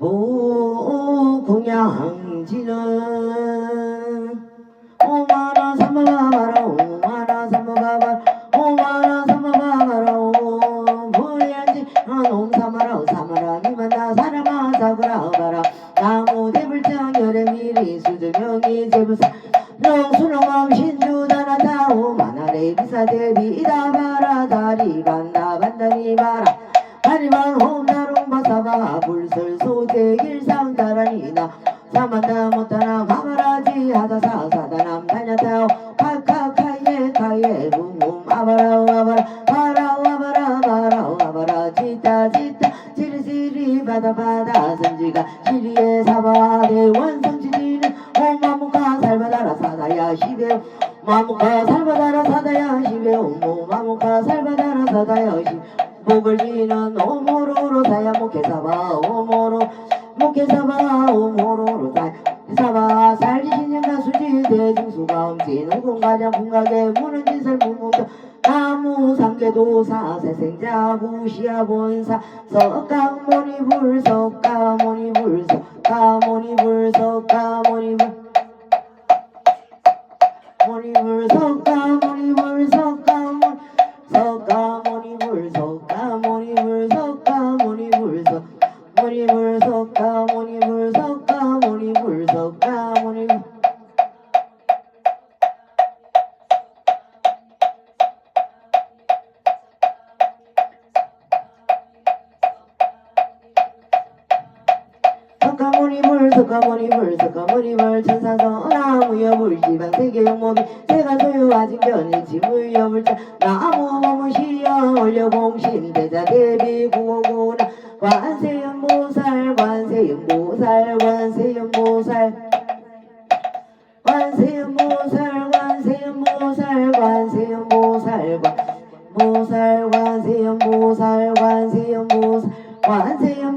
보공양지는 오마나 삼바바바라 오마나 삼바바바 오마나 삼바바바라 오 보양지 농사마라 사마라 미만나 사람아 사구라 바라. 나무 대불장 여름이리 수두명이 제부사. 명수농왕 신주다나 오마나레 비사대비 이다바라 다리 반다 반다리 바라. 다리만 홈다롱 바사바 불설 다라니나 사만다 못하나 바바라지 하다사 사다남 다냐타오. 카카카예 카예 붐붐 아바라 아바라 바라 아바라 바라 아바라. 지타 지타 지리지리 바다 바다 선지가 시리에 사바대 원성지리는 오마무카 살바다라 사다야 시베 마무카 살바다라 사다야 시베 오모 마무카 살바다라 사다야 시베 목을 지는 오모로로 사야 목해 사바 오모로 목해사바 오모로로 사야 사바 살지신년 가수지 대중수가 엄지는 공가장 풍각에 무는 짓을 무무겨 나무 상계도사 세생자 무시야 본사 석가모니 불 석 가모니 불 석 가모니 불 석 가모니 불 모니 불 석 가모니 불 석 가모니 석 가모니 불 석 가모니 불 석 가모니 불석 모니 불석 석가모니불 석가모니불 석가모니불 천사서 나무여불 지방 세계 용모비 제가 소유하진 견이 지무여불 자 나무 모무시여 올려봉신 대자 대비 구호구나. 관세음보살 관세음보살 관세음보살. 관세음보살 관세음보살 관세음보살 보살 관세음보살 관세음보살 관세음보살 관세음